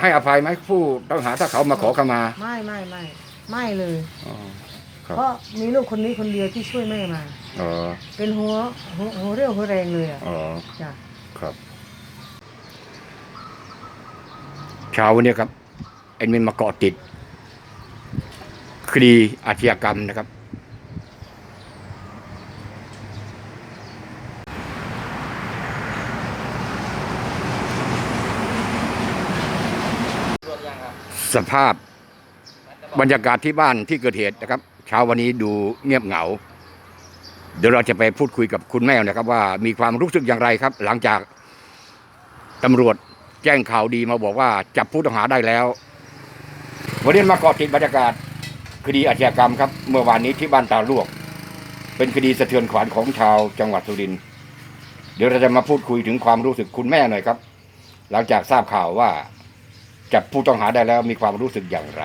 ให้อภัยไหมผู้ต้องหาถ้าเขามาขอขมาไม่ไม่ไม่ไม่เลย อ๋อครับเพราะมีลูกคนนี้คนเดียวที่ช่วยแม่มา อ๋อเป็นหัวหัวหัวเรี่ยวหัวแรงเลยอะอ๋อจ้ะครับเช้าวันนี้ครับเอ็นมินมาเกาะติดคดีอาชญากรรมนะครับ สภาพบรรยากาศที่บ้านที่เกิดเหตุนะครับ เช้าวันนี้ดูเงียบเหงา เดี๋ยวเราจะไปพูดคุยกับคุณแม่นะครับ ว่ามีความรู้สึกอย่างไรครับ หลังจากตำรวจแจ้งข่าวดีมาบอกว่าจับผู้ต้องหาได้แล้ว วันนี้มาเกาะติดบรรยากาศคดีอาชญากรรมครับ เมื่อวานนี้ที่บ้านตาลวก เป็นคดีสะเทือนขวัญของชาวจังหวัดสุรินทร์เดี๋ยวเราจะมาพูดคุยถึงความรู้สึกคุณแม่หน่อยครับ หลังจากทราบข่าวว่า จับผู้ต้องหาได้แล้วมีความรู้สึกอย่างไร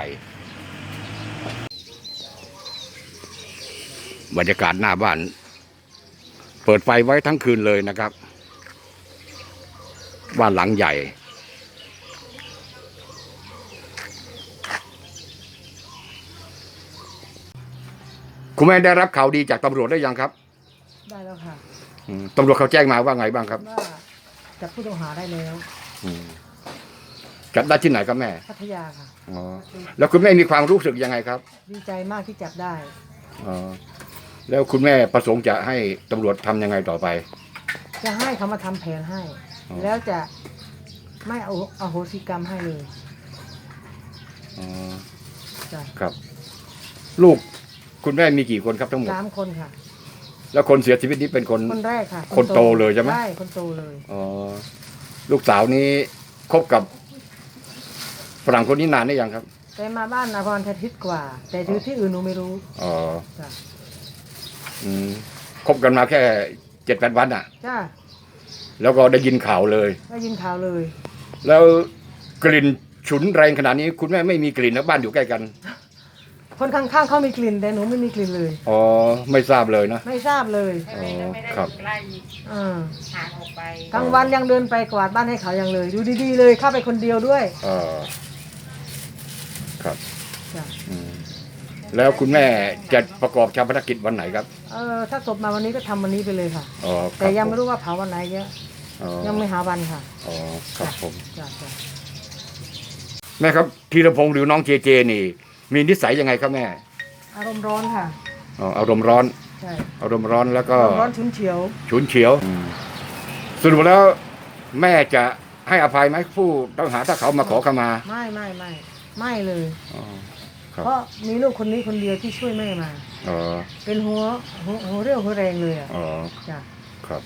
บรรยากาศหน้าบ้าน เปิดไฟไว้ทั้งคืนเลยนะครับ บ้านหลังใหญ่คุณแม่ได้รับข่าวดีจากตำรวจได้ยังครับ ได้แล้วค่ะอืมตำรวจเขาแจ้งมาว่าไงบ้างครับว่าจับผู้ต้องหาได้แล้ว อืม จับได้ที่ไหนครับแม่พัทยาค่ะ อ๋อแล้วคุณแม่มีความรู้สึกยังไงครับดีใจมากที่จับได้ อ๋อแล้วคุณแม่ประสงค์จะให้ตำรวจทำยังไงต่อไป จะให้เขามาทำแผนให้ อ๋อ แล้วจะไม่เอาเอาโหสิกรรมให้เลยอ๋อจ้ะครับ ลูกคุณแม่มีกี่คนครับทั้งหมด สามคนค่ะ แล้วคนเสียชีวิตนี้เป็นคน คนแรกค่ะคนโตเลยใช่ไหม ใช่คนโตเลย อ๋อลูกสาวนี้คบกับ ฝรั่งคนนี้นานได้ยังครับแต่มาบ้านนาพรอาทิตย์กว่า แต่อยู่ที่อื่นหนูไม่รู้อ๋อจ้ะอืมคบกันมาแค่เจ็ดแปดวันอะ จ้าแล้วก็ได้ยินข่าวเลย ได้ยินข่าวเลย แล้วกลิ่นฉุนแรงขนาดนี้ คุณแม่ไม่มีกลิ่นนะบ้านอยู่ใกล้กันคนข้างๆเขามีกลิ่นแต่หนูไม่มีกลิ่นเลย อ๋อไม่ทราบเลยนะ ไม่ทราบเลยอ๋อครับอ่าห่างออกไปกลางวันยังเดินไปกวาดบ้านให้เขายังเลยดูดีๆเลยเข้าไปคนเดียวด้วย เออ ครับจ้ะอืมแล้วคุณแม่จะประกอบชาปนกิจวันไหนครับเออถ้าศพมาวันนี้ก็ทำวันนี้ไปเลยค่ะ อ๋อคแต่บยังไม่ผรู้ว่าเผาวันไหนเยอะอ๋อยังไม่หาวันค่ะอ๋อครับผม จ้ะจ้ะแม่ครับธีรพงศ์หรือน้องเจเจนี่ มีนิสัยยังไงครับแม่อารมณ์ร้อนค่ะอ๋ออารมณ์ร้อน ใช่อารมณ์ร้อนแล้วก็อารมณ์ร้อนฉุนเฉียว ฉุนเฉียวสรุปแล้วแม่จะให้อภัยไหมผู้ต้องหาถ้าเขามาขอขมา ไม่ไม่ไม่ ไม่เลย อ๋อครับเพราะมีลูกคนนี้คนเดียวที่ช่วยแม่มา อ๋อเป็นหัวหัวหัวเรี่ยวหัวแรงเลยอะอ๋อจ้ะครับ